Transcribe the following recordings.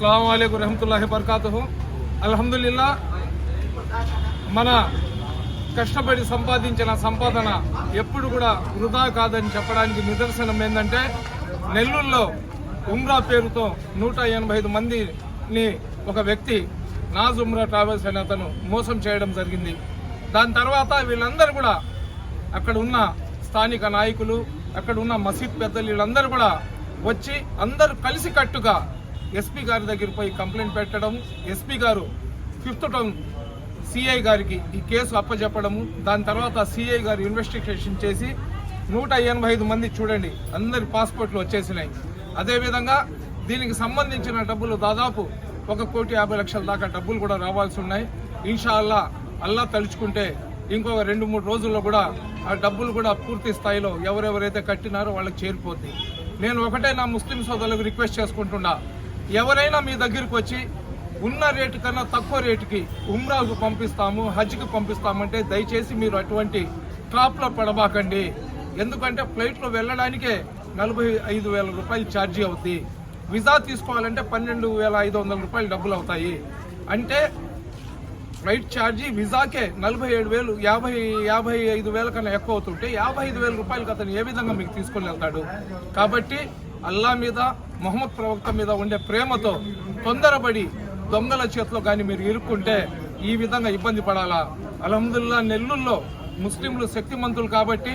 అస్సలం అయికు రహమతుల్లాహి బర్కాతు అల్హమ్దుల్లా మన కష్టపడి సంపాదించిన సంపాదన ఎప్పుడు కూడా వృధా కాదని చెప్పడానికి నిదర్శనం ఏంటంటే నెల్లూరులో ఉమ్రా పేరుతో నూట ఎనభై ఐదు మందిని ఒక వ్యక్తి నాజ్ ఉమ్రా ట్రావెల్స్ అనే అతను మోసం చేయడం జరిగింది. దాని తర్వాత వీళ్ళందరూ కూడా అక్కడ ఉన్న స్థానిక నాయకులు అక్కడ ఉన్న మసీద్ పెద్దలు వీళ్ళందరూ కూడా వచ్చి అందరూ కలిసి కట్టుగా ఎస్పీ గారి దగ్గర పోయి కంప్లైంట్ పెట్టడం ఎస్పీ గారు ఫిఫ్త్ టౌన్ సిఐ గారికి ఈ కేసు అప్పచెప్పడము దాని తర్వాత సిఐ గారు ఇన్వెస్టిగేషన్ చేసి నూట ఎనభై ఐదు మంది చూడండి అందరి పాస్పోర్ట్లు వచ్చేసినాయి. అదేవిధంగా దీనికి సంబంధించిన డబ్బులు దాదాపు ఒక కోటి యాభై లక్షల దాకా డబ్బులు కూడా రావాల్సి ఉన్నాయి. ఇన్షాల్లా అల్లా అల్లా తలుచుకుంటే ఇంకొక రెండు మూడు రోజుల్లో కూడా ఆ డబ్బులు కూడా పూర్తి స్థాయిలో ఎవరెవరైతే కట్టినారో వాళ్ళకి చేరిపోద్ది. నేను ఒకటే నా ముస్లిం సోదరులకు రిక్వెస్ట్ చేసుకుంటున్నా ఎవరైనా మీ దగ్గరికి వచ్చి ఉన్న రేటు కన్నా తక్కువ రేటుకి ఉమ్రాకు పంపిస్తాము హజ్కి పంపిస్తామంటే దయచేసి మీరు అటువంటి ట్రాప్లో పడబాకండి. ఎందుకంటే ఫ్లైట్లో వెళ్ళడానికే నలభై ఐదు వేల రూపాయలు ఛార్జీ అవుతుంది విజా తీసుకోవాలంటే పన్నెండు వేల ఐదు వందల రూపాయలు డబ్బులు అవుతాయి. అంటే ఫ్లైట్ ఛార్జీ విజాకే నలభై ఏడు వేలు యాభై యాభై ఐదు వేల కన్నా ఎక్కువ అవుతుంటే యాభై ఐదు వేల రూపాయలకి అతను ఏ విధంగా మీకు తీసుకొని వెళ్తాడు? కాబట్టి అల్లా మీద మొహమ్మద్ ప్రవక్త మీద ఉండే ప్రేమతో తొందరపడి దొంగల చేతిలో కానీ మీరు ఇరుక్కుంటే ఈ విధంగా ఇబ్బంది పడాలా? అలహదుల్లా నెల్లూరులో ముస్లింలు శక్తిమంతులు కాబట్టి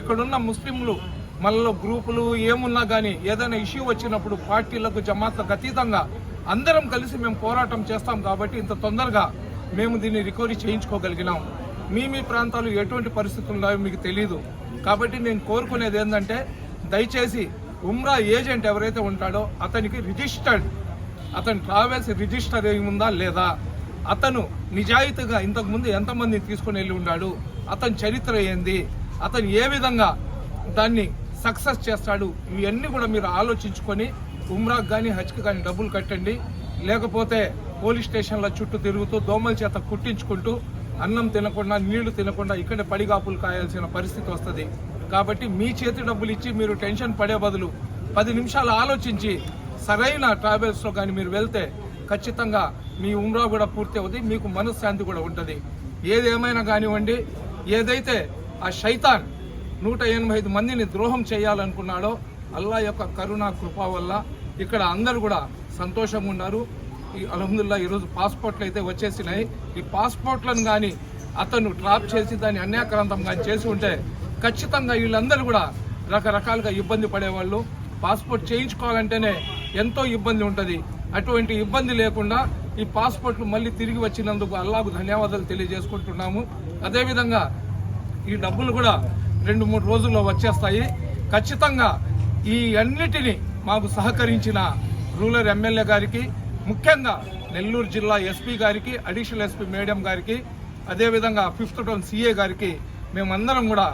ఇక్కడున్న ముస్లింలు మళ్ళీ గ్రూపులు ఏమున్నా కానీ ఏదైనా ఇష్యూ వచ్చినప్పుడు పార్టీలకు జమాత్లకు అతీతంగా అందరం కలిసి మేము పోరాటం చేస్తాం కాబట్టి ఇంత తొందరగా మేము దీన్ని రికవరీ చేయించుకోగలిగినాం. మీ మీ ప్రాంతాలు ఎటువంటి పరిస్థితులు ఉన్నాయో మీకు తెలియదు కాబట్టి నేను కోరుకునేది ఏంటంటే దయచేసి ఉమ్రా ఏజెంట్ ఎవరైతే ఉంటాడో అతనికి రిజిస్టర్డ్ అతని ట్రావెల్స్ రిజిస్టర్ అయి ఉందా లేదా? అతను నిజాయితీగా ఇంతకుముందు ఎంతమందిని తీసుకుని వెళ్ళి ఉన్నాడు అతని చరిత్ర ఏంది? అతను ఏ విధంగా దాన్ని సక్సెస్ చేస్తాడు? ఇవన్నీ కూడా మీరు ఆలోచించుకొని ఉమ్రాకు కానీ హజ్కి కానీ డబ్బులు కట్టండి. లేకపోతే పోలీస్ స్టేషన్ల చుట్టూ తిరుగుతూ దోమల చేత కుట్టించుకుంటూ అన్నం తినకుండా నీళ్ళు తినకుండా ఇక్కడే పడిగాపులు కాయాల్సిన పరిస్థితి వస్తుంది. కాబట్టి మీ చేతి డబ్బులు ఇచ్చి మీరు టెన్షన్ పడే బదులు పది నిమిషాలు ఆలోచించి సరైన ట్రావెల్స్లో కానీ మీరు వెళ్తే ఖచ్చితంగా మీ ఉమ్రా కూడా పూర్తి అవుతుంది మీకు మనశ్శాంతి కూడా ఉంటుంది. ఏదేమైనా కానివ్వండి ఏదైతే ఆ శైతాన్ నూట ఎనభై ఐదు మందిని ద్రోహం చేయాలనుకున్నాడో అల్లా యొక్క కరుణ కృప వల్ల ఇక్కడ అందరూ కూడా సంతోషంగా ఉన్నారు. అలహదుల్లా ఈరోజు పాస్పోర్ట్లు అయితే వచ్చేసినాయి. ఈ పాస్పోర్ట్లను కానీ అతను డ్రాప్ చేసి దాన్ని అన్యాక్రాంతం కానీ చేసి ఉంటే ఖచ్చితంగా వీళ్ళందరూ కూడా రకరకాలుగా ఇబ్బంది పడేవాళ్ళు. పాస్పోర్ట్ చేయించుకోవాలంటేనే ఎంతో ఇబ్బంది ఉంటుంది. అటువంటి ఇబ్బంది లేకుండా ఈ పాస్పోర్ట్లు మళ్ళీ తిరిగి వచ్చినందుకు అల్లాకు ధన్యవాదాలు తెలియజేసుకుంటున్నాము. అదేవిధంగా ఈ డబ్బులు కూడా రెండు మూడు రోజుల్లో వచ్చేస్తాయి. ఖచ్చితంగా ఈ అన్నిటినీ మాకు సహకరించిన రూరల్ ఎమ్మెల్యే గారికి ముఖ్యంగా నెల్లూరు జిల్లా ఎస్పీ గారికి అడిషనల్ ఎస్పీ మేడం గారికి అదేవిధంగా ఫిఫ్త్ టౌన్ సిఏ గారికి మేమందరం కూడా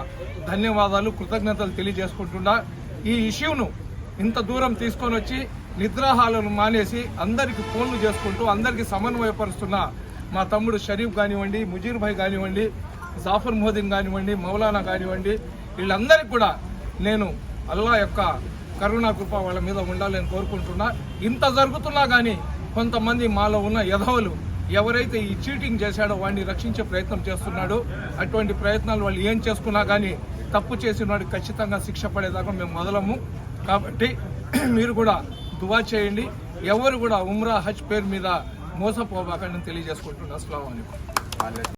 ధన్యవాదాలు కృతజ్ఞతలు తెలియజేసుకుంటున్నా. ఈ ఇష్యూను ఇంత దూరం తీసుకొని వచ్చి నిద్రాహాలను మానేసి అందరికి ఫోన్లు చేసుకుంటూ అందరికీ సమన్వయపరుస్తున్న మా తమ్ముడు షరీఫ్ కానివ్వండి ముజీర్ భాయ్ కానివ్వండి జాఫర్ మొహదీన్ కానివ్వండి మౌలానా కానివ్వండి వీళ్ళందరికీ కూడా నేను అల్లా యొక్క కరుణా కృప వాళ్ళ మీద ఉండాలని కోరుకుంటున్నా. ఇంత జరుగుతున్నా కానీ కొంతమంది మాలో ఉన్న యధవలు ఎవరైతే ఈ చీటింగ్ చేశాడో వాడిని రక్షించే ప్రయత్నం చేస్తున్నాడో అటువంటి ప్రయత్నాలు వాళ్ళు ఏం చేసుకున్నా కానీ తప్పు చేసిన వాడికి ఖచ్చితంగా శిక్ష పడేదాకా మేము మొదలము. కాబట్టి మీరు కూడా దువా చేయండి. ఎవరు కూడా ఉమ్రా హజ్ పేరు మీద మోసపోబాకండి తెలియజేసుకుంటున్నాను అస్సలం